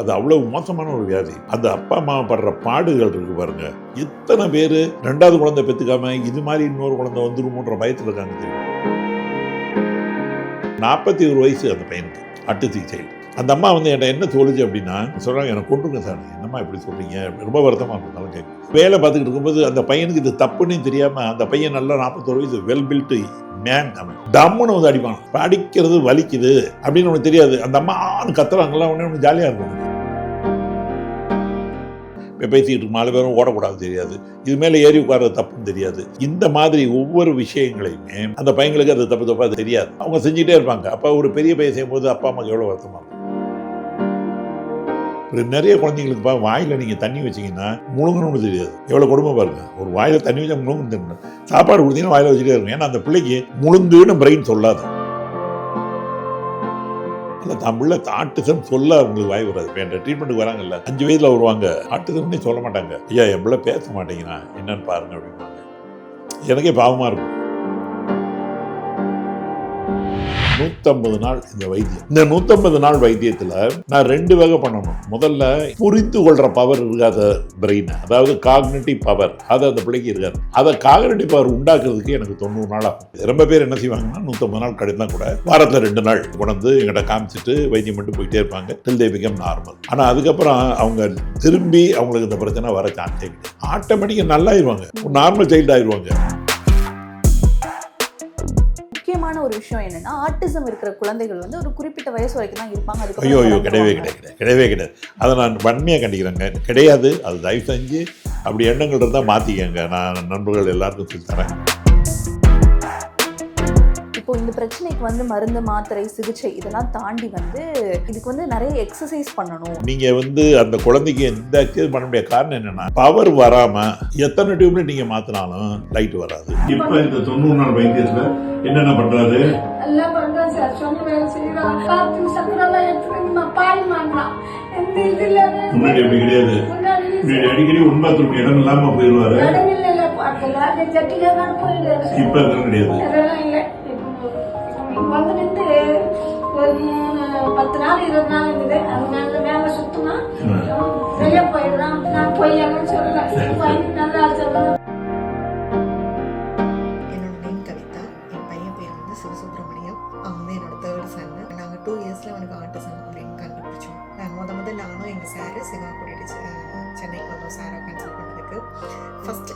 அது அவ்வளவு மோசமான ஒரு வியாதி. அந்த அப்பா அம்மா படுற பாடுகள் இருக்கு பாருங்க. எத்தனை பேர் ரெண்டாவது குழந்தை பெத்துக்காம இது மாதிரி இன்னொரு குழந்தை வந்துருமோன்ற பயத்தில் இருக்காங்க தெரியும்? நாற்பத்தி ஒரு வயசு அந்த பையனுக்கு அட்டு சிகிச்சையில் அந்த அம்மா வந்து என்கிட்ட என்ன சொல்லுச்சு அப்படின்னா சொல்றாங்க எனக்கு கொண்டுங்க சார். என்னம்மா இப்படி சொல்றீங்க? ரொம்ப வருத்தமாக இருந்தாலும் கேட்கு. வேலை பார்த்துக்கிட்டு இருக்கும்போது அந்த பையனுக்கு இது தப்புன்னு தெரியாம அந்த பையன் நல்லா நாற்பத்தோரு வயசு வெல் பில்ட்டு மேன் அவன். டம்முன்னு வந்து அடிப்பான். படிக்கிறது அடிக்கிறது வலிக்குது அப்படின்னு உனக்கு தெரியாது. அந்த அம்மா ஆன்னு கத்துறாங்களா உடனே ஒன்று ஜாலியாக இருக்கும் பேசிக்கிட்டு இருக்கும் நாலு பேரும் ஓடக்கூடாது தெரியாது. இது மேலே ஏறி உட்கார்றது தப்புன்னு தெரியாது. இந்த மாதிரி ஒவ்வொரு விஷயங்களையுமே அந்த பையங்களுக்கு அது தப்பு தப்பா தெரியாது. அவங்க செஞ்சுட்டே இருப்பாங்க. அப்போ ஒரு பெரிய பையன் செய்யும்போது அப்பா அம்மாக்கு எவ்வளோ வருத்தமாக இருக்கும்? ஒரு நிறைய குழந்தைங்களுக்கு பா வாயில் நீங்கள் தண்ணி வச்சிங்கன்னா முழுங்கணும்னு தெரியாது. எவ்வளோ கொடுமை பாருங்க. ஒரு வாயில் தண்ணி வச்சா முழுங்கணும் தெரியும் சாப்பாடு கொடுத்தீங்கன்னா வாயில் வச்சுட்டே இருக்கும் ஏன்னா அந்த பிள்ளைக்கு முழுந்துன்னு பிரெயின் சொல்லாது. நாட்டில் தமிழில் ஆட்டிசம் சொல்ல அவங்களுக்கு வாய் வராது. இப்போ என் ட்ரீட்மெண்ட்டுக்கு வராங்கல்ல. அஞ்சு வயதில் வருவாங்க. ஆட்டிசம்னே சொல்ல மாட்டாங்க. ஐயா என் பேச மாட்டேங்கிறான். என்னன்னு பாருங்க அப்படிம்பாங்க. எனக்கே பாவமாக இருக்கும். நூற்றம்பது நாள் இந்த வைத்தியம். இந்த நூற்றம்பது நாள் வைத்தியத்தில் நான் ரெண்டு வகை பண்ணணும். முதல்ல புரிந்து கொள்கிற பவர் இருக்காத பிரெயின் அதாவது காக்னட்டிவ் பவர் அது அந்த பிள்ளைக்கு இருக்காது. அதை காக்னட்டிவ் பவர் உண்டாக்குறதுக்கு எனக்கு தொண்ணூறு நாள் ஆகும். ரொம்ப பேர் என்ன செய்வாங்கன்னா நூற்றம்பது நாள் கடிதம் கூட வாரத்தில் ரெண்டு நாள் கொண்டு எங்கிட்ட காமிச்சிட்டு வைத்தியம் மட்டும் போயிட்டே இருப்பாங்க. டில் தே பிகம் நார்மல் ஆனால் அதுக்கப்புறம் அவங்க திரும்பி அவங்களுக்கு இந்த பிரச்சனை வர சான்ஸே கிடையாது. ஆட்டோமேட்டிக்காக நல்லாயிருவாங்க. நார்மல் சைல்டு ஆயிடுவாங்க ஒரு விஷயம் என்னன்னா ஆட்டிசம் இருக்கிற குழந்தைகள் வந்து ஒரு குறிப்பிட்ட வயசு வரைக்கும் தான் இருப்பாங்க. ஐயோ ஐயோ அதுக்கப்புறம் கிடையவே. கிடையாது கிடையவே கிடையாது. அதை நான் வன்மையாக கண்டிக்கிறேங்க. கிடையாது அது தயவு செஞ்சு அப்படி எண்ணங்கள் இருந்தால் மாற்றிக்கங்க நான் நண்பர்கள் எல்லாருக்கும் சொல்லி தரேன். இப்போ இந்த பிரச்சனைக்கு வந்து மருந்து மாத்திரை சிகிச்சை இதெல்லாம் தாண்டி வந்து இதுக்கு வந்து நிறைய எக்ஸசைஸ் பண்ணணும். நீங்கள் வந்து அந்த குழந்தைக்கு எந்த இது பண்ண முடியாத காரணம் என்னன்னா பவர் வராமல் எத்தனை டியூப்ல நீங்கள் மாற்றினாலும் லைட் வராது. இப்போ இந்த தொண்ணூறு நாள் வைத்தியத்தில் என்னென்ன பண்ணுறாரு எல்லாம் பண்றான் சார். சொன்ன வேலை செய்யறான் காத்து சக்கரெல்லாம் எடுத்துட்டு பால் மாட்டான் எந்த இது இல்லாம முன்னாடி அப்படி கிடையாது. முன்னாடி அடிக்கடி உண்மை துணி இடம் இல்லாமல் போயிடுவாரு. இல்ல பார்க்கல இப்போ அதெல்லாம் கிடையாது. அதெல்லாம் இல்ல. இப்போ இப்போ வந்து நின்று ஒரு மூணு பத்து நாள் இருபது நாள் இருந்தது அது மேல மேல சுத்தமா வெளியே போயிடுறான் நான் போய் எல்லாம் சொல்லல. நல்லா சொல்லுவேன்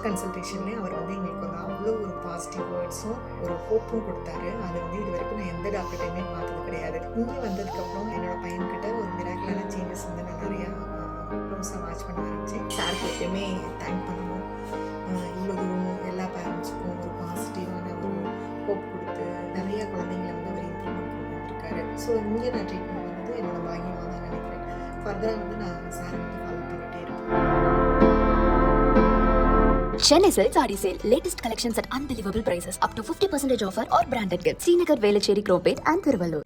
ஃபர்ஸ்ட் கன்சல்டேஷன்லேயே அவர் வந்து எங்களுக்கு வந்து அவ்வளோ ஒரு பாசிட்டிவ் வேர்ட்ஸும் ஒரு ஹோப்பும் கொடுத்தாரு. அது வந்து இது வரைக்கும் நான் எந்த டாக்டர்டையுமே பார்த்தது கிடையாது. இங்கே வந்ததுக்கப்புறம் என்னோட பையன்கிட்ட ஒரு மிராக்கலான சேஞ்சஸ் வந்து நான் நிறையா க்ளோஸாக வாட்ச் பண்ண ஆரம்பித்தேன் சாருக்கு எப்பயுமே தேங்க் பண்ணணும். இவ்வளோ தூரம் எல்லா பேரண்ட்ஸுக்கும் ஒரு பாசிட்டிவான ஒரு ஹோப் கொடுத்து நிறைய குழந்தைங்களை வந்து அவர் இம்ப்ரூவ்மெண்ட் கொண்டு வந்திருக்காரு ஸோ இங்கே நான் ட்ரீட்மெண்ட் வந்து என்னோட பாக்கியமாக தான் நினைக்கிறேன். ஃபர்தராக வந்து நான் சாரை Chennai Silk Saree Sale. Latest collections at unbelievable prices. Up to 50% offer or branded gifts. Srinagar, Velachery, Cropate and Thiruvallur.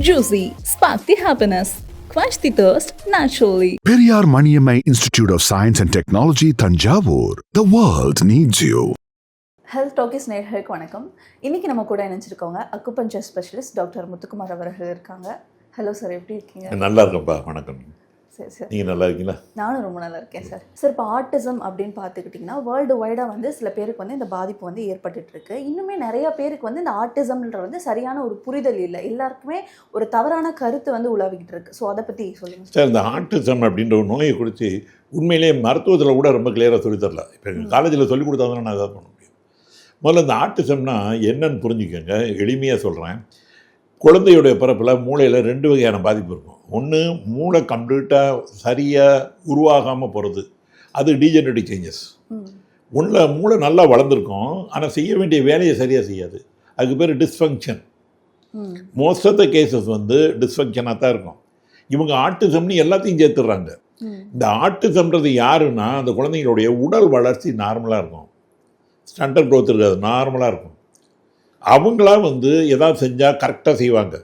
Juicy, spark the happiness, quench the thirst naturally. Periyar Maniammai Institute of Science and Technology, Tanjavur. The world needs you. Health talkies நேர்களுக்கு வணக்கம் இன்னைக்கு நம்ம கூட இணைஞ்சிருக்கவங்க acupuncture specialist doctor Muthukumar அவர்கள் இருக்காங்க hello sir எப்படி இருக்கீங்க நல்லா இருக்கும்ப்பா வணக்கம் சரி சார். நீங்கள் நல்லா இருக்கீங்களா? நானும் ரொம்ப நல்லா இருக்கேன் சார். சார் இப்போ ஆட்டிசம் அப்படின்னு பார்த்துக்கிட்டிங்கன்னா வேர்ல்டு வைடாக வந்து சில பேருக்கு வந்து இந்த பாதிப்பு வந்து ஏற்பட்டுட்டு இருக்கு இன்னுமே நிறைய பேருக்கு வந்து இந்த ஆட்டிசம்ன்ற வந்து சரியான ஒரு புரிதல் இல்லை. எல்லாருக்குமே ஒரு தவறான கருத்து வந்து உலாவிக்கிட்டு இருக்கு ஸோ அதை பற்றி சொல்லுங்க சார். இந்த ஆட்டிசம் அப்படின்ற ஒரு நோயை குறித்து உண்மையிலேயே மருத்துவத்தில் கூட ரொம்ப கிளியராக சொல்லித் தரல. இப்போ எங்கள் காலேஜில் சொல்லி கொடுத்தா தான் நான் எதாவது பண்ண முடியும்? முதல்ல இந்த ஆட்டிசம்னா என்னன்னு புரிஞ்சுக்கோங்க. எளிமையாக சொல்கிறேன் குழந்தையுடைய பிறப்பில் மூளையில் ரெண்டு வகையான பாதிப்பு இருக்கும். ஒன்று மூளை கம்ப்ளீட்டாக சரியாக உருவாகாமல் போகிறது அது டீஜெனரேட்டிவ் சேஞ்சஸ் ஒன்றில் மூளை நல்லா வளர்ந்துருக்கும். ஆனால் செய்ய வேண்டிய வேலையை சரியாக செய்யாது. அதுக்கு பேர் dysfunction most of the cases வந்து டிஸ்ஃபங்க்ஷனாக தான் இருக்கும். இவங்க ஆட்டிசம்னு எல்லாத்தையும் சேர்த்துடுறாங்க. இந்த ஆட்டிசம்ன்றது யாருன்னா அந்த குழந்தைங்களுடைய உடல் வளர்ச்சி நார்மலாக இருக்கும். ஸ்டண்டர் growth இருக்காது நார்மலாக இருக்கும். அவங்களா வந்து எதாவது செஞ்சால் கரெக்டாக செய்வாங்க.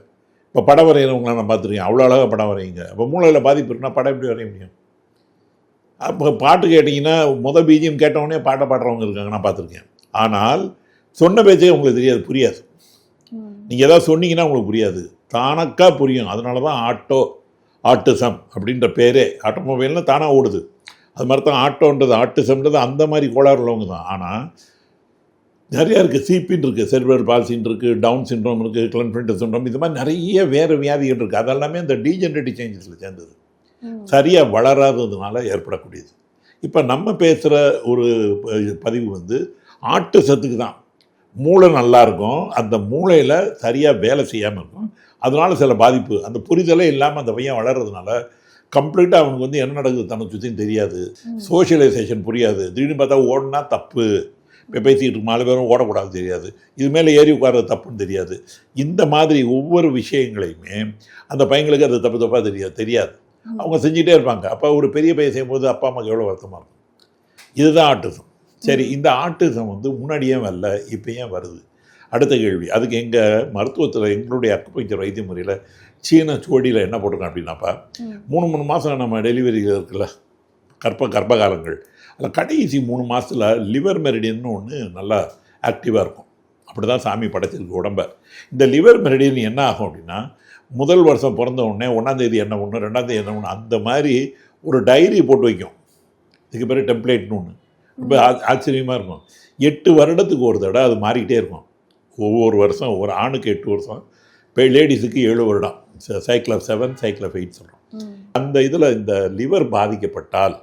இப்போ படம் வரைகிறவங்கள நான் பார்த்துருக்கேன். அவ்வளோ அழகாக படம் வரையுங்க. அப்போ மூளையில் பாதிப்பு இருக்குன்னா படம் எப்படி வரைய முடியும்? அப்போ பாட்டு கேட்டிங்கன்னா முத பீஜியம் கேட்டவொடனே பாட்டை பாடுறவங்க இருக்காங்க நான் பார்த்துருக்கேன். ஆனால் சொன்ன பேச்சே உங்களுக்கு தெரியாது புரியாது. நீங்கள் ஏதாவது சொன்னீங்கன்னா உங்களுக்கு புரியாது. தானக்கா புரியும். அதனால தான் ஆட்டோ ஆட்டிசம் அப்படின்ற பேரே. ஆட்டோமொபைல்னால் தானாக ஓடுது. அது மாதிரி தான் ஆட்டோன்றது ஆட்டிசம்ன்றது அந்த மாதிரி கோளாறு உள்ளவங்க தான். ஆனால் நிறையா இருக்குது சிபின்னு இருக்குது செர்வர் பால்சின் இருக்குது டவுன் சிண்ட்ரோம் இருக்குது கிளன்ஃபின்டர் சிண்ட்ரோம் இது மாதிரி நிறைய வேறு வியாதிகள் இருக்குது அதெல்லாமே அந்த டீஜென்ரேட்டிவ் சேஞ்சஸில் சேர்ந்தது. சரியாக வளராததுனால ஏற்படக்கூடியது. இப்போ நம்ம பேசுகிற ஒரு பதிவு வந்து ஆட்டிசத்துக்கு தான். மூளை நல்லா இருக்கும். அந்த மூளையில் சரியாக வேலை செய்யாமல் இருக்கும். அதனால சில பாதிப்பு. அந்த புரிதலே இல்லாமல் அந்த பையன் வளர்றதுனால கம்ப்ளீட்டாக அவனுக்கு வந்து என்ன நடக்குது? தன்னை சுற்றியும் தெரியாது. சோஷியலைசேஷன் புரியாது. திடீர்னு பார்த்தா ஓடினா தப்பு. இப்போ பேசிக்கிட்டு இருக்கும் நாலு பேரும் ஓடக்கூடாது தெரியாது. இது மேலே ஏறி உட்கார்றது தப்புன்னு தெரியாது. இந்த மாதிரி ஒவ்வொரு விஷயங்களையுமே அந்த பையங்களுக்கு அது தப்பு தப்பாக தெரியாது. தெரியாது அவங்க செஞ்சுட்டே இருப்பாங்க. அப்போ ஒரு பெரிய பையன் செய்யும்போது அப்பா அம்மாவுக்கு எவ்வளோ வருத்தமாக இருக்கும்? இதுதான் ஆட்டிசம் சரி இந்த ஆட்டிசம் வந்து முன்னாடியே வரல இப்போ ஏன் வருது. அடுத்த கேள்வி. அதுக்கு எங்கள் மருத்துவத்தில் எங்களுடைய அக்குப்பஞ்சர் வைத்திய முறையில் சீன சுவடியில் என்ன போட்டிருக்கோம் அப்படின்னாப்பா மூணு மூணு மாதம் நம்ம டெலிவரி இருக்குல்ல கர்ப்ப கர்ப்பகாலங்கள். அதில் கடைசி மூணு மாதத்தில் லிவர் மெரிடியன்னு ஒன்று நல்லா ஆக்டிவாக இருக்கும். அப்படி தான் சாமி படைச்சிருக்கு உடம்ப. இந்த லிவர் மெரிடியன் என்ன ஆகும் அப்படின்னா முதல் வருஷம் பிறந்த உடனே ஒன்றாந்தேதி என்ன ஒன்று ரெண்டாந்தேதி என்ன ஒன்று அந்த மாதிரி ஒரு டைரி போட்டு வைக்கும். இதுக்கு பேர் டெம்ப்ளேட்னு ஒன்று ரொம்ப ஆச்சரியமாக இருக்கும். எட்டு வருடத்துக்கு ஒரு தடவை அது மாறிக்கிட்டே இருக்கும். ஒவ்வொரு வருஷம் ஒரு ஆணுக்கு எட்டு வருஷம். இப்போ லேடிஸுக்கு ஏழு வருடம். Cycle of seven cycle of eight சொல்கிறோம் அந்த இதில் இந்த லிவர் பாதிக்கப்பட்டால்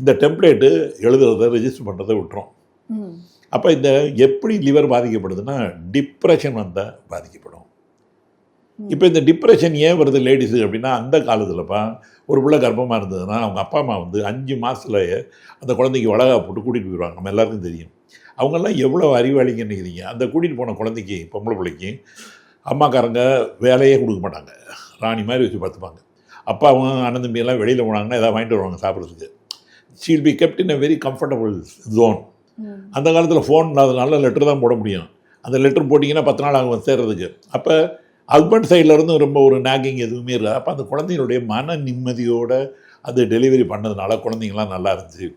இந்த டெம்ப்ளேட்டு எழுதுறதை ரெஜிஸ்டர் பண்ணுறதை விட்டுரும். அப்போ இந்த எப்படி லிவர் பாதிக்கப்படுதுன்னா டிப்ரெஷன் வந்தால் பாதிக்கப்படும். இப்போ இந்த டிப்ரெஷன் ஏன் வருது லேடிஸு அப்படின்னா அந்த காலத்துலப்பா ஒரு பிள்ளை கர்ப்பமாக இருந்ததுன்னா அவங்க அப்பா அம்மா வந்து அஞ்சு மாதத்துலயே அந்த குழந்தைக்கு வளகா போட்டு கூட்டிகிட்டு போயிடுவாங்க. நம்ம எல்லாருக்கும் தெரியும். அவங்கெல்லாம் எவ்வளோ அறிவாளிங்கன்னு நினைக்கிறீங்க? அந்த கூட்டிகிட்டு போன குழந்தைக்கு பொம்பளை பிள்ளைக்கு அம்மாக்காரங்க வேலையே கொடுக்க மாட்டாங்க. ராணி மாதிரி வச்சு பார்த்துப்பாங்க. அப்பாவும் அண்ணன் தம்பி எல்லாம் வெளியில் போனாங்கன்னா ஏதாவது வாங்கிட்டு வருவாங்க சாப்பிட்றதுக்கு. She'll be kept in a very comfortable zone அந்த காலத்தில் ஃபோன் இல்லாதனால லெட்டர் தான் போட முடியும். அந்த லெட்டர் போட்டிங்கன்னா பத்து நாள் ஆகும் சேர்றதுக்கு. அப்போ ஹஸ்பண்ட் சைட்லேருந்து ரொம்ப ஒரு நாகிங் எதுவுமே இல்லை. அப்போ அந்த குழந்தைங்களுடைய மன நிம்மதியோட அது டெலிவரி பண்ணதுனால குழந்தைங்களாம் நல்லா இருந்துச்சு.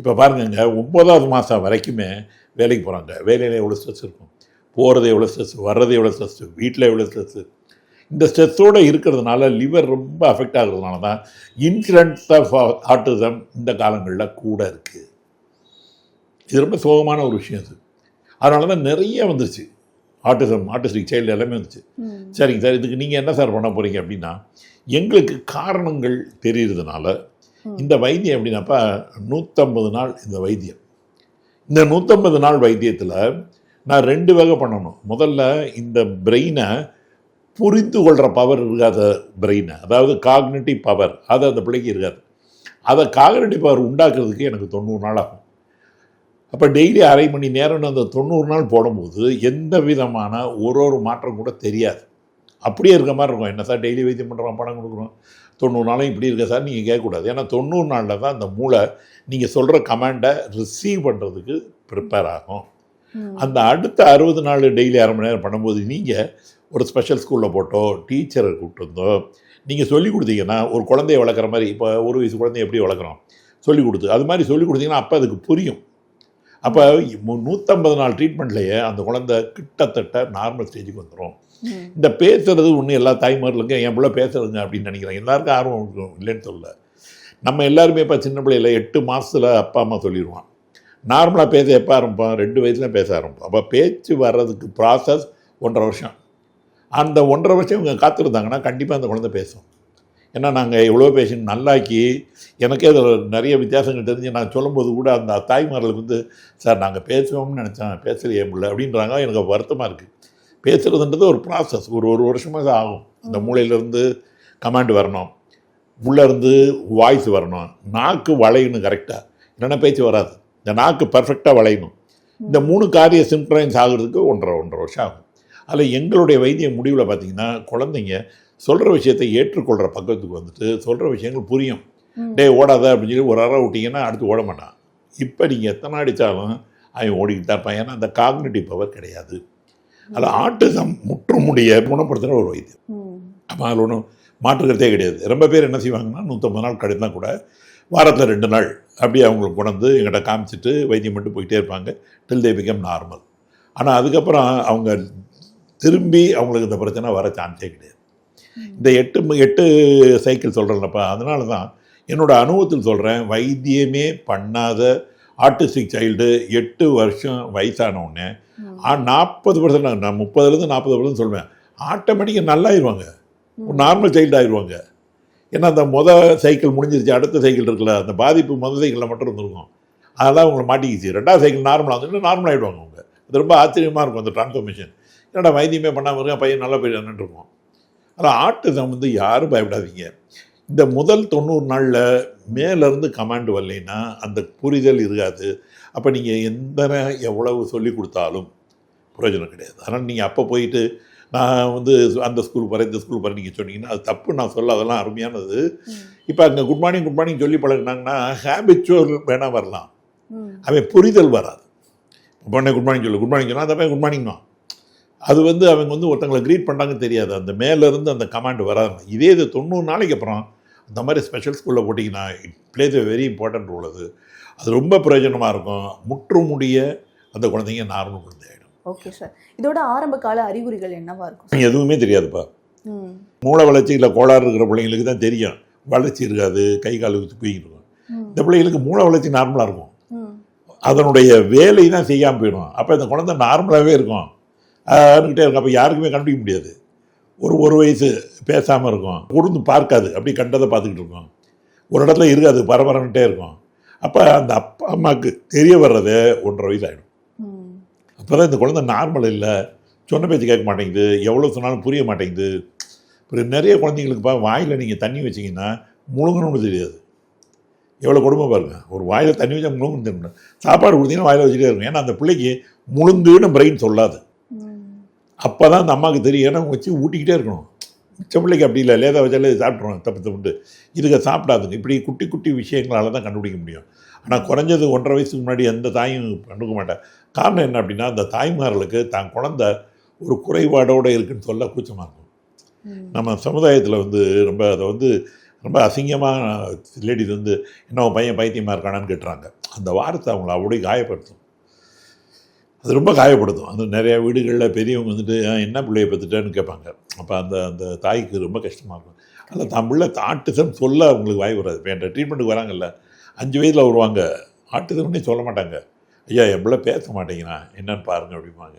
இப்போ பாருங்கங்க ஒன்பதாவது மாதம் வரைக்குமே வேலைக்கு போகிறாங்க வேலையில் எவ்வளோ ஸ்ட்ரெஸ் இருக்கும்? போகிறது எவ்வளோ ஸ்ட்ரெஸ் வர்றது எவ்வளோ ஸ்ட்ரெஸ் வீட்டில் எவ்வளோ ஸ்ட்ரெஸ்ஸு இந்த ஸ்ட்ரெஸ்ஸோடு இருக்கிறதுனால லிவர் ரொம்ப அஃபெக்ட் ஆகுறதுனால தான் இன்சிடென்ட்ஸ் ஆஃப் ஆட்டிசம் இந்த காலங்களில் கூட இருக்குது இது ரொம்ப சோகமான ஒரு விஷயம் அது. அதனால தான் நிறைய வந்துருச்சு. ஆட்டிசம் ஆட்டிஸ்டிக் சைல்டு எல்லாமே வந்துச்சு. சரிங்க சார் இதுக்கு நீங்கள் என்ன சார் பண்ண போகிறீங்க அப்படின்னா எங்களுக்கு காரணங்கள் தெரியுறதுனால இந்த வைத்தியம் எப்படின்னாப்பா நூற்றம்பது நாள் இந்த வைத்தியம். இந்த நூற்றம்பது நாள் வைத்தியத்தில் நான் ரெண்டு வகை பண்ணணும். முதல்ல இந்த பிரெயினை புரிந்து கொள்கிற பவர் இருக்காத பிரெயினை அதாவது காக்னிட்டிவ் பவர் அது அந்த பிள்ளைக்கு இருக்காது. அதை காக்னிட்டிவ் பவர் உண்டாக்குறதுக்கு எனக்கு தொண்ணூறு நாள் ஆகும். அப்போ டெய்லி அரை மணி நேரம்னு அந்த தொண்ணூறு நாள் போடும்போது எந்த விதமான ஒரு ஒரு மாற்றம் கூட தெரியாது. அப்படியே இருக்க மாதிரி இருக்கும். என்ன சார் டெய்லி வைத்தியம் பண்ணுறோம் பணம் கொடுக்குறோம். தொண்ணூறு நாளும் இப்படி இருக்க சார் நீங்கள் கேட்கக்கூடாது. ஏன்னா தொண்ணூறு நாளில் தான் அந்த மூளை நீங்கள் சொல்கிற கமாண்டை ரிசீவ் பண்ணுறதுக்கு ப்ரிப்பேர் ஆகும். அந்த அடுத்த அறுபது நாள் டெய்லி அரை மணி நேரம் பண்ணும்போது நீங்கள் ஒரு ஸ்பெஷல் ஸ்கூலில் போட்டோ டீச்சரை கூப்பிட்டு வந்தோ நீங்கள் சொல்லி கொடுத்தீங்கன்னா ஒரு குழந்தைய வளர்க்குற மாதிரி இப்போ ஒரு வயசு குழந்தைய எப்படி வளர்க்குறோம்? சொல்லி கொடுத்து அது மாதிரி சொல்லி கொடுத்தீங்கன்னா அப்போ அதுக்கு புரியும். அப்போ நூற்றம்பது நாள் ட்ரீட்மெண்ட்லேயே அந்த குழந்தை கிட்டத்தட்ட நார்மல் ஸ்டேஜுக்கு வந்துடும். இந்த பேசுறது ஒன்று எல்லா தாய்மார்களுக்கும் என் பிள்ளை பேசுறதுங்க அப்படின்னு நினைக்கிறேன். எல்லாருக்கும் ஆர்வம் இருக்கும் இல்லைன்னு சொல்ல நம்ம எல்லாருமே இப்போ சின்ன பிள்ளையில எட்டு மாதத்தில் அப்பா அம்மா சொல்லிடுவான். நார்மலாக பேச எப்போ ஆரம்பிப்பான்? ரெண்டு வயசுல பேச ஆரம்பிப்பான். அப்போ பேச்சு வர்றதுக்கு ப்ராசஸ் ஒன்றரை வருஷம். அந்த ஒன்றரை வருஷம் இவங்க காத்திருந்தாங்கன்னா கண்டிப்பாக அந்த குழந்தை பேசும். ஏன்னா நாங்கள் எவ்வளோ பேஷண்ட் நல்லாக்கி எனக்கே அதில் நிறைய வித்தியாசங்கள் தெரிஞ்சு நான் சொல்லும்போது கூட அந்த தாய்மார்களுக்கு வந்து சார் நாங்கள் பேசுவோம்னு நினச்சேன் பேசலையே முடியல அப்படின்றாங்க. எனக்கு வருத்தமாக இருக்குது பேசுகிறதுன்றது ஒரு ப்ராசஸ் ஒரு ஒரு வருஷமாக ஆகும். இந்த மூளையிலேருந்து கமாண்ட் வரணும். உள்ளே இருந்து வாய்ஸ் வரணும். நாக்கு வளையணும் கரெக்டாக இல்லைன்னா பேச்சு வராது. இந்த நாக்கு பர்ஃபெக்டாக வளையணும். இந்த மூணு காரிய சிம்ப்ரைன்ஸ் ஆகுறதுக்கு ஒன்றரை ஒன்றரை வருஷம் ஆகும். அதில் எங்களுடைய வைத்திய முடிவில் பார்த்தீங்கன்னா குழந்தைங்க சொல்கிற விஷயத்தை ஏற்றுக்கொள்கிற பக்கத்துக்கு வந்துட்டு சொல்கிற விஷயங்கள் புரியும். டே ஓடாத அப்படின்னு சொல்லி ஒரு அறை விட்டிங்கன்னா அடுத்து ஓட மாட்டான். இப்போ நீங்கள் எத்தனை அடித்தாலும் அவன் ஓடிக்கிட்டு இருப்பான். ஏன்னா அந்த காக்னிட்டிவ் பவர் கிடையாது. அதில் ஆட்டிசம் முற்றுமுடிய குணப்படுத்துகிற ஒரு வைத்தியம். அப்போ அதில் ஒன்றும் மாற்றுக்கிறதே கிடையாது. ரொம்ப பேர் என்ன செய்வாங்கன்னா நூற்றம்பது நாள் கழிந்தா கூட வாரத்தில் ரெண்டு நாள் அப்படியே அவங்களுக்கு கொண்டு எங்கிட்ட காமிச்சிட்டு வைத்தியம் மட்டும் போயிட்டே இருப்பாங்க. டில் தே பிகம் நார்மல் ஆனால் அதுக்கப்புறம் அவங்க திரும்பி அவங்களுக்கு இந்த பிரச்சனை வர சான்ஸே கிடையாது. இந்த எட்டு எட்டு சைக்கிள் சொல்கிறேன்லப்பா அதனால தான் என்னோட அனுபவத்தில் சொல்கிறேன் வைத்தியமே பண்ணாத ஆர்டிஸ்டிக் சைல்டு எட்டு வருஷம் வயசான உடனே நாற்பது பர்சன்ட் நான் முப்பதுலேருந்து நாற்பது பர்சன்ட் சொல்லுவேன் ஆட்டோமேட்டிக்காக நல்லாயிருவாங்க. நார்மல் சைல்டு ஆயிடுவாங்க ஏன்னா அந்த முத சைக்கிள் முடிஞ்சிருச்சு அடுத்த சைக்கிள் இருக்குல்ல அந்த பாதிப்பு முத சைக்கிளில் மட்டும் இருந்திருக்கும். அதெல்லாம் அவங்களை மாட்டிக்கிச்சு. ரெண்டாவது சைக்கிள் நார்மலாக வந்துட்டு நார்மல் ஆகிடுவாங்க அவங்க. அது ரொம்ப ஆச்சரியமாக இருக்கும் அந்த டிரான்ஸ்ஃபர்மேஷன் என்னடா வைத்தியமே பண்ணாமல் இருக்கேன் பையன் நல்லா போயிட்டு இருக்கும் ஆனால் ஆட்டிசம் வந்து யாரும் பயப்படாதீங்க. இந்த முதல் தொண்ணூறு நாளில் மேலேருந்து கமாண்ட் வரலைன்னா அந்த புரிதல் இருக்காது. அப்போ நீங்கள் எந்த எவ்வளவு சொல்லி கொடுத்தாலும் பிரயோஜனம் கிடையாது. அதனால் நீங்கள் அப்போ போயிட்டு நான் வந்து அந்த ஸ்கூல் போகிறேன் இந்த ஸ்கூல் போகிறேன் நீங்கள் சொன்னீங்கன்னா அது தப்பு. நான் சொல்ல அதெல்லாம் அருமையானது. இப்போ அங்கே குட் மார்னிங் குட் மார்னிங் சொல்லி பழகினாங்கன்னா ஹேபிச்சுவல் வேணால் வரலாம். அவன் புரிதல் வராது. உடனே குட் மார்னிங் சொல்லு குட் மார்னிங் சொன்னால் அந்த பையன் குட் மார்னிங் தான் அது வந்து அவங்க வந்து ஒருத்தங்களை க்ரீட் பண்ணுறாங்கன்னு தெரியாது. அந்த மேலேருந்து அந்த கமாண்ட் வராது. இதே இது தொண்ணூறு நாளைக்கு அப்புறம் அந்த மாதிரி ஸ்பெஷல் ஸ்கூலில் போட்டிங்கன்னா it plays a very important role அது. அது ரொம்ப பிரயோஜனமாக இருக்கும். முற்று முடிய அந்த குழந்தைங்க நார்மல் குழந்தை ஆகிடும் ஓகே சார் இதோட ஆரம்ப கால அறிகுறிகள் என்னவா இருக்கும் எதுவுமே தெரியாதுப்பா. மூளை வளர்ச்சியில் கோளாறு இருக்கிற பிள்ளைங்களுக்கு தான் தெரியும். வளர்ச்சி இருக்காது கை கால் ஊற்றி போய்கிட்டு இருக்கும். இந்த பிள்ளைங்களுக்கு மூளை வளர்ச்சி நார்மலாக இருக்கும். அதனுடைய வேலை தான் செய்யாமல் போயிடும். அப்போ இந்த குழந்தை நார்மலாகவே இருக்கும். ஆறுக்கிட்டே இருக்கும். அப்போ யாருக்குமே கண்டுபிடிக்க முடியாது. ஒரு ஒரு வயசு பேசாமல் இருக்கும். உருந்து பார்க்காது. அப்படி கண்டதை பார்த்துக்கிட்டு இருக்கும். ஒரு இடத்துல இருக்காது. பரபரன்ட்டே இருக்கும். அப்போ அந்த அப்பா அம்மாவுக்கு தெரிய வர்றது ஒன்றரை வயசு ஆகிடும் அப்போ தான் இந்த குழந்தை நார்மல் இல்லை. சொன்ன பேச்சு கேட்க மாட்டேங்குது. எவ்வளோ சொன்னாலும் புரிய மாட்டேங்குது. அப்புறம் நிறைய குழந்தைங்களுக்குப்பா வாயில் நீங்கள் தண்ணி வச்சிங்கன்னா முழுங்கணும்னு தெரியாது. எவ்வளோ கொடுமை பாருங்க. ஒரு வாயில் தண்ணி வச்சா முழுங்கணும் தெரியும் சாப்பாடு கொடுத்தீங்கன்னா வாயில் வச்சுட்டே இருக்கும். ஏன்னா அந்த பிள்ளைக்கு முழுங்குன்னு பிரெயின் சொல்லாது. அப்போ தான் அந்த அம்மாவுக்கு தெரியும். ஏன்னா வச்சு ஊட்டிக்கிட்டே இருக்கணும். மிச்ச பிள்ளைக்கு அப்படி இல்லை. லேதாக வச்சாலே சாப்பிட்ருவோம் தப்பு தப்புட்டு இதுக்கு சாப்பிடாதுங்க. இப்படி குட்டி குட்டி விஷயங்களால தான் கண்டுபிடிக்க முடியும். ஆனால் குறைஞ்சது ஒன்றரை வயசுக்கு முன்னாடி எந்த தாயும் கண்டுக்க மாட்டேன் காரணம் என்ன அப்படின்னா அந்த தாய்மார்களுக்கு தான் குழந்தை ஒரு குறைபாடோடு இருக்குன்னு சொல்ல கூச்சமாக இருக்கும். நம்ம சமுதாயத்தில் வந்து ரொம்ப அதை வந்து ரொம்ப அசிங்கமாக லேடிஸ் வந்து என்ன பையன் பைத்தியமாக இருக்கானான்னு கேட்டுறாங்க. அந்த வார்த்தை அவங்கள அப்படியே காயப்படுத்தும். அது ரொம்ப காயப்படுத்தும். அது நிறைய வீடுகளில் பெரியவங்க வந்துட்டு "ஆ, என்ன பிள்ளைய பத்துட்டேன்னு கேட்பாங்க. அப்போ அந்த அந்த தாய்க்கு ரொம்ப கஷ்டமாக இருக்கும். அதில் தான் பிள்ளை ஆட்டிசம் சொல்ல அவங்களுக்கு வாய் வராது. இப்போ என்கிட்ட ட்ரீட்மெண்ட்டுக்கு வராங்கல்ல. அஞ்சு வயதில் வருவாங்க. ஆட்டிசம்னே சொல்ல மாட்டாங்க. ஐயா என் பிள்ளை பேச மாட்டேங்கிறான் என்னன்னு பாருங்க அப்படிம்பாங்க.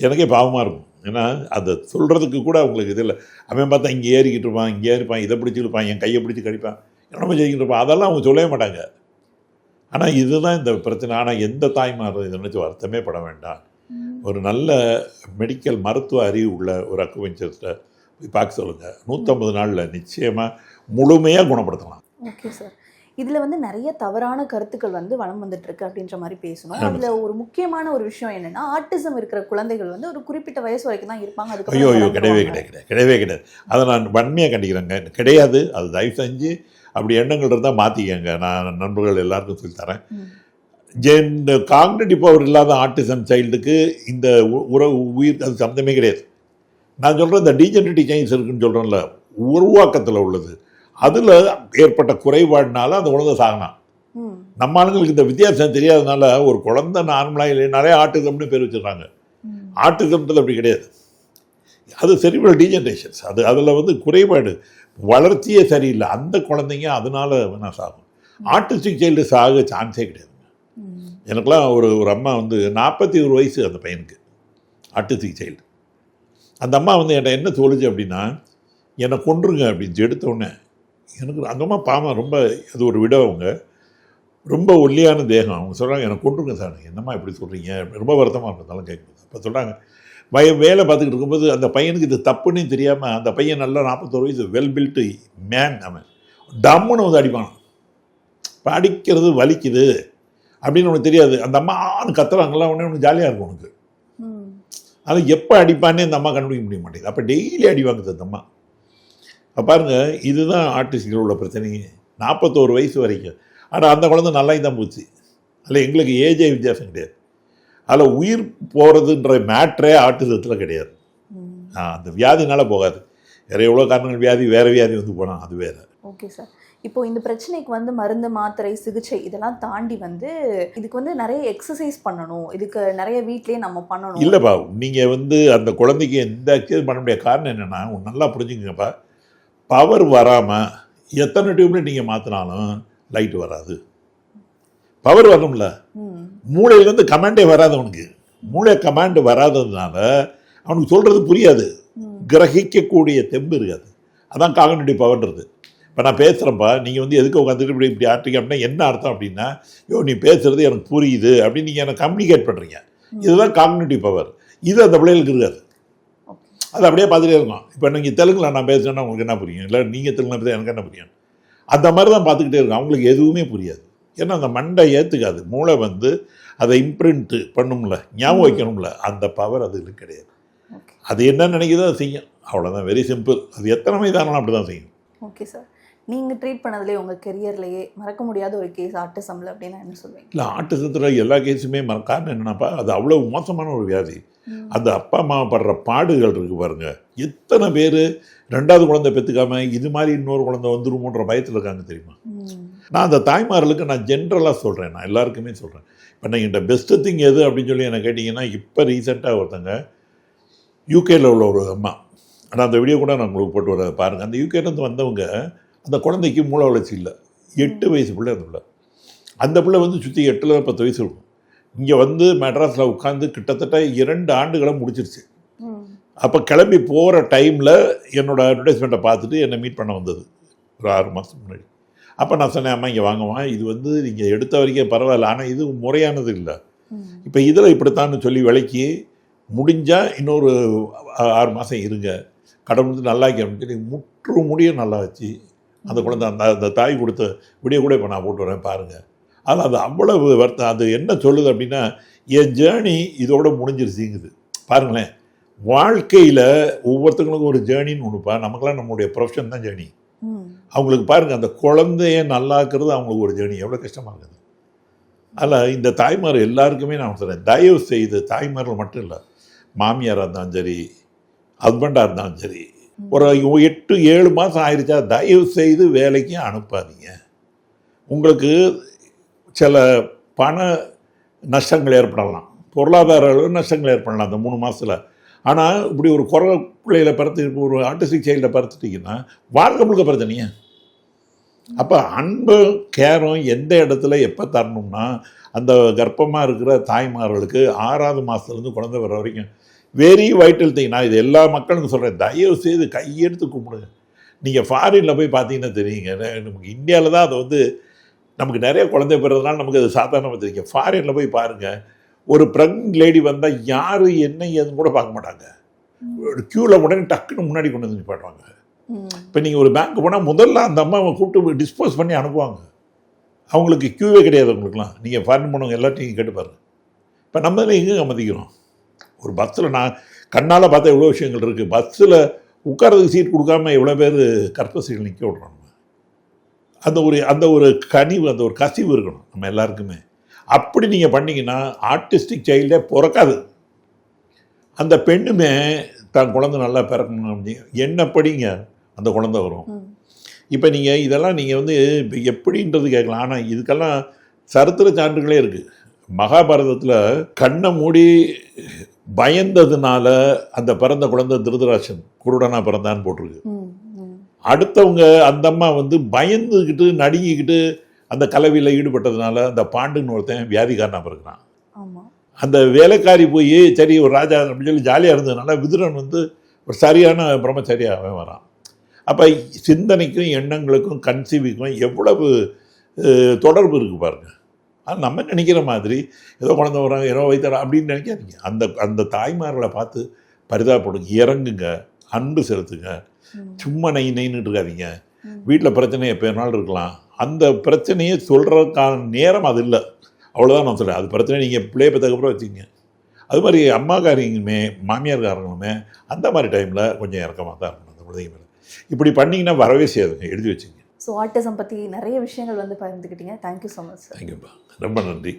எனக்கே பாவமாக இருக்கும். ஏன்னா அதை சொல்கிறதுக்கு கூட அவங்களுக்கு இது இல்லை. அவன் பார்த்தா இங்கே ஏறிக்கிட்டு இருப்பான் இங்கே ஏறிப்பான் இதை பிடிச்சி இருப்பான் என் கையை பிடிச்சி கடிப்பான். என்னமோ செய்கிட்டு இருப்பான். அதெல்லாம் அவங்க சொல்லவே மாட்டாங்க. ஆனால் இதுதான் இந்த பிரச்சனை. ஆனால் எந்த தாய்மாரும் இதை நினச்சி வருத்தமே பட வேண்டாம். ஒரு நல்ல மெடிக்கல் மருத்துவ அறிவு உள்ள ஒரு அக்குவெஞ்சர்ஸ்ட்டை போய் பார்க்க சொல்லுங்கள் நூற்றம்பது நாளில் நிச்சயமாக முழுமையாக குணப்படுத்தலாம். Okay sir. இதுல வந்து நிறைய தவறான கருத்துக்கள் வந்து வளம் வந்துட்டு இருக்கு அப்படின்ற மாதிரி பேசணும். அதுல ஒரு முக்கியமான ஒரு விஷயம் என்னன்னா ஆட்டிசம் இருக்கிற குழந்தைகள் வந்து ஒரு குறிப்பிட்ட வயசு வரைக்கும் தான் இருப்பாங்க. ஐயோ அதுக்கப்புறம் ஐயோ கிடையவே. கிடையாது கிடையவே கிடையாது. அதை நான் வன்மையாக கண்டிக்கிறேங்க. கிடையாது. அது தயவு செஞ்சு அப்படி எண்ணங்கள் இருந்தால் மாற்றிக்கங்க நான் நண்பர்கள் எல்லாருக்கும் சொல்லி தரேன். ம். இந்த காக்னட்டிவ் பவர் இல்லாத ஆட்டிசம் சைல்டுக்கு இந்த உறவு உயிர் அது சம்மந்தமே கிடையாது. நான் சொல்கிறேன் இந்த டீஜெனரேட்டிவ் சேஞ்ச் இருக்குன்னு சொல்கிறேன்ல உருவாக்கத்தில் உள்ளது. அதில் ஏற்பட்ட குறைபாடுனால அந்த குழந்தை சாகலாம். ம். நம்ம ஆளுங்களுக்கு இந்த வித்தியாசம் தெரியாதனால ஒரு குழந்தை நார்மலாக இல்லைனாலே ஆட்டிசம்னு பேர் வச்சிடுறாங்க ம். ஆட்டிசம்ன்றது அப்படி கிடையாது. அது செரிபிரல் டீஜென்ரேஷன்ஸ் அது அதில் வந்து குறைபாடு. வளர்ச்சியே சரியில்லை. அந்த குழந்தைங்க அதனால வேணா சாகும்? ஆட்டிஸ்டிக் சைல்டு சாக சான்ஸே கிடையாது. ம். எனக்கெல்லாம் ஒரு ஒரு அம்மா வந்து நாற்பத்தி ஒரு வயசு அந்த பையனுக்கு ஆட்டிஸ்டிக் சைல்டு அந்த அம்மா வந்து என்கிட்ட என்ன சொல்லுச்சு அப்படின்னா என்னை கொன்றுங்க அப்படின்னு எடுத்த உடனே எனக்கு அந்த அம்மா பாவம் ரொம்ப அது ஒரு விடவங்க. ரொம்ப ஒல்லியான தேகம். அவங்க சொல்கிறாங்க எனக்கு கொன்றுங்க சார். என்னம்மா இப்படி சொல்கிறீங்க ரொம்ப வருத்தமாக இருந்தாலும் கேட்குது அப்போ சொல்கிறாங்க வய வேலை பார்த்துக்கிட்டு இருக்கும்போது அந்த பையனுக்கு இது தப்புன்னு தெரியாமல் அந்த பையன் நல்லா நாற்பத்தோரு வயசு வெல் பில்ட்டு மேன் அவன். டம்முன்னு வந்து அடிப்பான். இப்போ அடிக்கிறது வலிக்குது அப்படின்னு உனக்கு தெரியாது. அந்த அம்மா ஆன்னு கத்துறாங்கல்ல உடனே உனக்கு ஜாலியாக இருக்கும் உனக்கு. அது எப்போ அடிப்பானே இந்த அம்மா கண்டுபிடிக்க முடிய மாட்டேங்குது. அப்போ டெய்லி அடி வாங்குது அந்த அம்மா. அப்போ பாருங்க இதுதான் ஆர்டிஸ்டில் உள்ள பிரச்சனையே நாற்பத்தோரு வயசு வரைக்கும். ஆனால் அந்த குழந்தை நல்லா தான் போச்சு. அதில் எங்களுக்கு ஏஜே வித்தியாசம் கிடையாது. அதில் உயிர் போகிறதுன்ற மேட்ரே ஆட்டிசத்தில் கிடையாது. அந்த வியாதினால போகாது. வேறு எவ்வளோ காரணங்கள் வியாதி வேறு வியாதி வந்து போனால் அது வேறு. Okay sir. இப்போ இந்த பிரச்சனைக்கு வந்து மருந்து மாத்திரை சிகிச்சை இதெல்லாம் தாண்டி வந்து இதுக்கு வந்து நிறைய எக்ஸசைஸ் பண்ணணும். இதுக்கு நிறைய வீட்லயே நம்ம பண்ணணும். இல்லைப்பா நீங்கள் வந்து அந்த குழந்தைக்கு எந்த எக்ஸசைஸ் பண்ண முடியாத காரணம் என்னென்னா நல்லா புரிஞ்சுங்கப்பா பவர் வராமல் எத்தனை டியூப்லைட் நீங்கள் மாற்றினாலும் லைட் வராது. பவர் வரணும்ல. மூளையிலேருந்து கமாண்டே வராது அவனுக்கு. மூளை கமாண்டு வராததுனால அவனுக்கு சொல்கிறது புரியாது. கிரகிக்கக்கூடிய தெம்பு இருக்காது. அதான் காகனிட்டிவ் பவர்ன்றது இப்போ நான் பேசுகிறேன்ப்பா நீங்கள் வந்து எதுக்கு உட்காந்துட்டு இப்படி இப்படி ஆட்டுறீங்க அப்படின்னா என்ன அர்த்தம் அப்படின்னா யோ நீ பேசுகிறது எனக்கு புரியுது அப்படின்னு நீங்கள் எனக்கு கம்யூனிகேட் பண்ணுறீங்க இதுதான் காக்னிட்டிவ் பவர் இது அந்த பிள்ளைகளுக்கு இருக்காது. அது அப்படியே பார்த்துட்டே இருக்கும் இப்போ நீங்கள் தெலுங்குல நான் பேசுகிறேன்னா உங்களுக்கு என்ன புரியும்? இல்லை நீங்கள் தெலுங்குல பேச எனக்கு என்ன புரியும்? அந்த மாதிரி தான் பார்த்துக்கிட்டே இருக்கும் அவங்களுக்கு எதுவுமே புரியாது. ஏன்னா அந்த மண்டை ஏற்றுக்காது மூளை வந்து அதை இம்ப்ரிண்ட்டு பண்ணும்ல ஞாபகம் வைக்கணும்ல. அந்த பவர் அதுல கிடையாது. அது என்ன நினைக்குதோ அதை செய்யும். அவ்வளோதான் வெரி சிம்பிள் அது எத்தனை வயதானாலும் அப்படி தான் செய்யும். Okay sir. நீங்க ட்ரீட் பண்ணதுலேயே உங்க கெரியர்லயே மறக்க முடியாத ஒரு கேஸ் ஆட்டிசம்ல அப்படின்னா என்ன சொல்வீங்க இல்லை ஆட்டிசத்தில் எல்லா கேஸுமே காரணம் என்னன்னாப்பா அது அவ்வளோ மோசமான ஒரு வியாதி. அந்த அப்பா அம்மா படுற பாடுகள் இருக்கு பாருங்க. எத்தனை பேர் ரெண்டாவது குழந்தை பெற்றுக்காம இது மாதிரி இன்னொரு குழந்தை வந்துருமோன்ற பயத்தில் இருக்காங்க தெரியுமா? நான் அந்த தாய்மார்களுக்கு நான் ஜென்ரலாக சொல்கிறேன் நான் எல்லாருக்குமே சொல்கிறேன் இப்போ நீங்கள் இந்த பெஸ்ட்டு திங் எது அப்படின்னு சொல்லி என்ன கேட்டிங்கன்னா இப்போ ரீசெண்டாக ஒருத்தங்க யூகேல உள்ள ஒரு அம்மா. ஆனால் அந்த வீடியோ கூட நான் உங்களுக்கு போட்டு வர பாருங்கள் அந்த யூகேலேருந்து வந்தவங்க அந்த குழந்தைக்கு மூளை வளர்ச்சி இல்லை. எட்டு வயசு பிள்ளை அந்த பிள்ளை. அந்த பிள்ளை வந்து சுற்றி எட்டில் பத்து வயசு இருக்கும். இங்கே வந்து மெட்ராஸில் உட்காந்து கிட்டத்தட்ட இரண்டு ஆண்டுகளை முடிச்சிருச்சு. அப்போ கிளம்பி போகிற டைமில் என்னோட அட்வர்டைஸ்மெண்ட்டை பார்த்துட்டு என்னை மீட் பண்ண வந்தது. ஒரு ஆறு மாதம் முன்னாடி. அப்போ நான் சொன்னேன் அம்மா இங்கே வாங்கம்மா இது வந்து நீங்கள் எடுத்த வரைக்கும் பரவாயில்ல. ஆனால் இது முறையானது இல்லை. இப்போ இதில் இப்படித்தான்னு சொல்லி விலைக்கு முடிஞ்சால் இன்னொரு ஆறு மாதம் இருங்க. கடவுள் வந்து நல்லாக்கி அப்படின்னு சொல்லி முற்று முடிய நல்லா வச்சு அந்த குழந்தை அந்த அந்த தாய் கொடுத்த விடிய கூட இப்போ நான் போட்டு வரேன் பாருங்கள் ஆனால் அது அவ்வளவு வருத்தம் அது என்ன சொல்லுது அப்படின்னா என் ஜேர்னி இதோட முடிஞ்சிருச்சுங்குது. பாருங்களேன் வாழ்க்கையில் ஒவ்வொருத்தங்களுக்கும் ஒரு ஜேர்னின்னு ஒன்றுப்பா நமக்கெல்லாம் நம்மளுடைய ப்ரொஃபஷன் தான் ஜேர்னி அவங்களுக்கு பாருங்கள் அந்த குழந்தைய நல்லாக்குறது அவங்களுக்கு ஒரு ஜேர்னி எவ்வளோ கஷ்டமாக இருக்குது. அதில் இந்த தாய்மார் எல்லாருக்குமே நான் சொல்கிறேன் தயவு செய்து தாய்மார்கள் மட்டும் இல்லை மாமியாராக இருந்தாலும் சரி ஹஸ்பண்டாக இருந்தாலும் சரி ஒரு எட்டு ஏழு மாதம் ஆயிடுச்சா தயவு செய்து வேலைக்கு அனுப்பாதீங்க. உங்களுக்கு சில பண நஷ்டங்கள் ஏற்படலாம். பொருளாதார அளவு நஷ்டங்கள் ஏற்படலாம் அந்த மூணு மாதத்தில் ஆனால் இப்படி ஒரு குறை பிள்ளையில பிறத்து ஒரு ஆட்டிஸ்டிக் சைல்டில் பிறத்துட்டிங்கன்னா வாழ்க்கை முழுக்க பிரச்சனையே அப்போ அன்பு கேரம் எந்த இடத்துல எப்போ தரணும்னா அந்த கர்ப்பமாக இருக்கிற தாய்மார்களுக்கு ஆறாவது மாதத்துலேருந்து குழந்தை வர வரைக்கும் வெரி வைட்டல் திங் நான் இது எல்லா மக்களுக்கும் சொல்கிறேன் தயவு செய்து கையெடுத்து கும்பிடுங்க. நீங்கள் ஃபாரினில் போய் பார்த்தீங்கன்னா தெரியுங்க. நமக்கு இந்தியாவில் தான் அது வந்து நமக்கு நிறைய குழந்தை பிறந்தனால நமக்கு அது சாதாரணமாக தெரியும் ஃபாரினில் போய் பாருங்கள் ஒரு ப்ரெக்னென்ட் லேடி வந்தால் யார் என்ன ஏதுன்னு கூட பார்க்க மாட்டாங்க. க்யூவில் உடனே டக்குன்னு முன்னாடி கொண்டு வந்து நிப்பாட்டுவாங்க. இப்போ நீங்கள் ஒரு பேங்க் போனால் முதல்ல அந்த அம்மாவை கூப்பிட்டு டிஸ்போஸ் பண்ணி அனுப்புவாங்க. அவங்களுக்கு க்யூவே கிடையாது அவங்களுக்குலாம் நீங்கள் ஃபாரின் போனவங்க எல்லாத்தையும் கேட்டு பாருங்க. இப்போ நம்ம எங்கே மதிக்கிறோம் ஒரு பஸ்ஸில் நான் கண்ணால் பார்த்தா எவ்வளோ விஷயங்கள் இருக்குது பஸ்ஸில் உட்காரதுக்கு சீட் கொடுக்காம எவ்வளோ பேர் கற்பசைகள் நிற்க விடுறோம் நம்ம அந்த ஒரு அந்த ஒரு கனிவு அந்த ஒரு கசிவு இருக்கணும் நம்ம எல்லாருக்குமே. அப்படி நீங்கள் பண்ணீங்கன்னா ஆர்டிஸ்டிக் சைல்டே பிறக்காது. அந்த பெண்ணுமே தான் குழந்தை நல்லா பிறக்கணும் அப்படின்னு என்ன படிங்க? அந்த குழந்தை வரும். இப்போ நீங்கள் இதெல்லாம் நீங்கள் வந்து இப்போ எப்படின்றது கேட்கலாம். ஆனால் இதுக்கெல்லாம் சரித்திர சான்றுகளே இருக்குது மகாபாரதத்தில் கண்ணை மூடி பயந்ததுனால அந்த பிறந்த குழந்தை திருதராசன் குருடனா பிறந்தான்னு போட்டிருக்கு. அடுத்தவங்க அந்த அம்மா வந்து பயந்துக்கிட்டு நடுங்கிக்கிட்டு அந்த கலவியில் ஈடுபட்டதுனால அந்த பாண்டுன்னு ஒருத்தன் வியாதிகாரனா பிறகுறான் அந்த வேலைக்காரி போய் சரி ஒரு ராஜா அப்படின்னு சொல்லி ஜாலியாக இருந்ததுனால விதுரன் வந்து ஒரு சரியான பிரம்மச்சாரியாக வரான். அப்போ சிந்தனைக்கும் எண்ணங்களுக்கும் கன்சீவிக்கும் எவ்வளவு தொடர்பு இருக்குது பாருங்க. அது நம்ம நினைக்கிற மாதிரி ஏதோ குழந்தை வராங்க ஏதோ வைத்தரா அப்படின்னு நினைக்காதீங்க. அந்த அந்த தாய்மார்களை பார்த்து பரிதாபப்படுங்க இறங்குங்க அன்பு செலுத்துங்க. சும்மா நை நைன்னுட்டு இருக்காதீங்க. வீட்டில் பிரச்சனை எப்போ வேணாலும் இருக்கலாம். அந்த பிரச்சனையை சொல்கிறதுக்கான நேரம் அது இல்லை. அவ்வளோதான் நான் சொல்கிறேன் அது பிரச்சனை நீங்கள் பிள்ளைய பற்றக்கப்புறம் வச்சுக்கங்க. அது மாதிரி அம்மாக்காரிங்களுமே மாமியார்காரங்களுமே அந்த மாதிரி டைமில் கொஞ்சம் இறக்கமாக தான் இருக்கணும். அந்த குழந்தைங்க மேலே. இப்படி பண்ணிங்கன்னா வரவே செய்யாதுங்க. எழுதி வச்சுங்க ஸோ ஆட்டிசம் பற்றி நிறைய விஷயங்கள் வந்து பகிர்ந்துக்கிட்டீங்க தேங்க்யூ ஸோ மச் தேங்க்யூப்பா ரொம்ப நன்றி.